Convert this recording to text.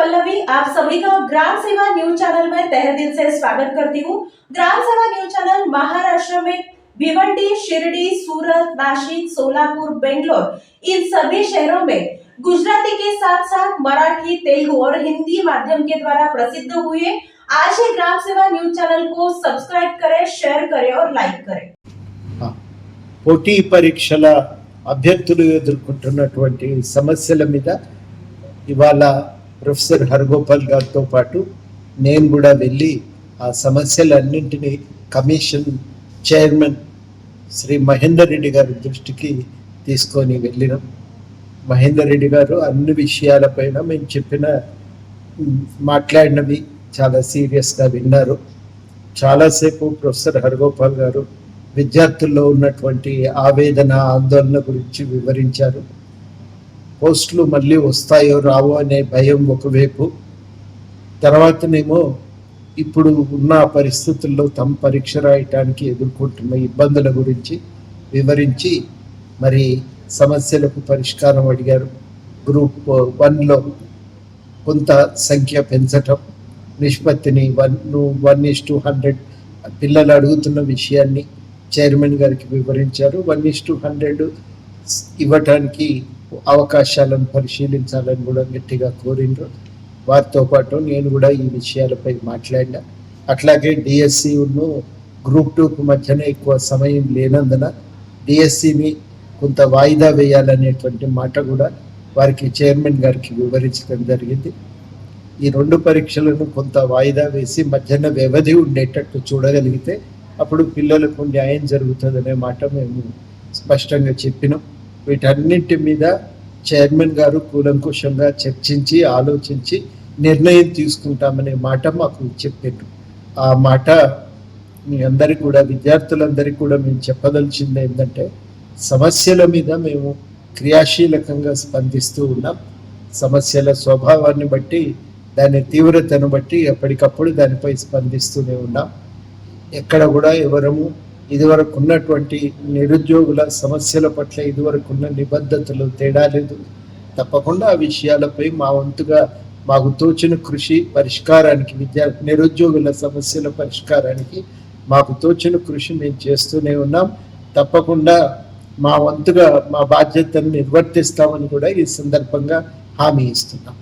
पल्लवी आप सभी का ग्राम सेवा न्यूज चैनल में तहे दिल से स्वागत करती हूँ ग्राम सेवा न्यूज चैनल महाराष्ट्र में भिवंडी शिरडी सूरत नासिक सोलापुर बेंगलोर इन सभी शहरों में गुजराती के साथ साथ मराठी तेलुगु और हिंदी माध्यम के द्वारा प्रसिद्ध हुए आज ही ग्राम सेवा न्यूज चैनल को सब्सक्राइब करें शेयर करें और लाइक करें పోటీ పరీక్షల అభ్యర్థులు ఎదుర్కొంటున్నటువంటి సమస్యల మీద ఇవాళ ప్రొఫెసర్ హరగోపాల్ గారితో పాటు నేను కూడా వెళ్ళి ఆ సమస్యలన్నింటినీ కమిషన్ చైర్మన్ శ్రీ మహేందర్ రెడ్డి గారి దృష్టికి తీసుకొని వెళ్ళినాం. మహేందర్ రెడ్డి గారు అన్ని విషయాలపైన మేము చెప్పిన మాట్లాడినవి చాలా సీరియస్గా విన్నారు. చాలాసేపు ప్రొఫెసర్ హరగోపాల్ గారు విద్యార్థుల్లో ఉన్నటువంటి ఆవేదన ఆందోళన గురించి వివరించారు. పోస్టులు మళ్ళీ వస్తాయో రావో అనే భయం ఒకవైపు తర్వాతనేమో ఇప్పుడు ఉన్న పరిస్థితుల్లో తమ పరీక్ష రాయటానికి ఎదుర్కొంటున్న ఇబ్బందుల గురించి వివరించి మరి సమస్యలకు పరిష్కారం అడిగారు. గ్రూప్ వన్లో కొంత సంఖ్య పెంచటం నిష్పత్తిని one one is to hundred పిల్లలు అడుగుతున్న విషయాన్ని చైర్మన్ గారికి వివరించారు. వన్ ఇస్ టూ హండ్రెడ్ ఇవ్వటానికి అవకాశాలను పరిశీలించాలని కూడా గట్టిగా కోరిండ్రు. వారితో పాటు నేను కూడా ఈ విషయాలపై మాట్లాడినా. అట్లాగే డిఎస్సిను గ్రూప్ టూకు మధ్యన ఎక్కువ సమయం లేనందున డిఎస్సిని కొంత వాయిదా వేయాలనేటువంటి మాట కూడా వారికి చైర్మన్ గారికి వివరించడం జరిగింది. ఈ రెండు పరీక్షలను కొంత వాయిదా వేసి మధ్యాహ్న వ్యవధి ఉండేటట్టు చూడగలిగితే అప్పుడు పిల్లలకు న్యాయం జరుగుతుందనే మాట మేము స్పష్టంగా చెప్పినాం. వీటన్నింటి మీద చైర్మన్ గారు కూలంకుషంగా చర్చించి ఆలోచించి నిర్ణయం తీసుకుంటామనే మాట మాకు చెప్పారు. ఆ మాట మీ అందరికి కూడా విద్యార్థులందరికీ కూడా మేము చెప్పదలిచింది ఏంటంటే సమస్యల మీద మేము క్రియాశీలకంగా స్పందిస్తూ ఉన్నాం. సమస్యల స్వభావాన్ని బట్టి దాని తీవ్రతను బట్టి ఎప్పటికప్పుడు దానిపై స్పందిస్తూనే ఉన్నాం. ఎక్కడ కూడా ఎవరము ఇదివరకు ఉన్నటువంటి నిరుద్యోగుల సమస్యల పట్ల ఇదివరకు ఉన్న నిబద్ధతలు తేడా లేదు. తప్పకుండా ఆ విషయాలపై మా వంతుగా మాకు తోచిన కృషి పరిష్కారానికి విద్యా నిరుద్యోగుల సమస్యల పరిష్కారానికి మాకు తోచిన కృషి మేము చేస్తూనే ఉన్నాం. తప్పకుండా మా వంతుగా మా బాధ్యతను నిర్వర్తిస్తామని కూడా ఈ సందర్భంగా హామీ ఇస్తున్నాం.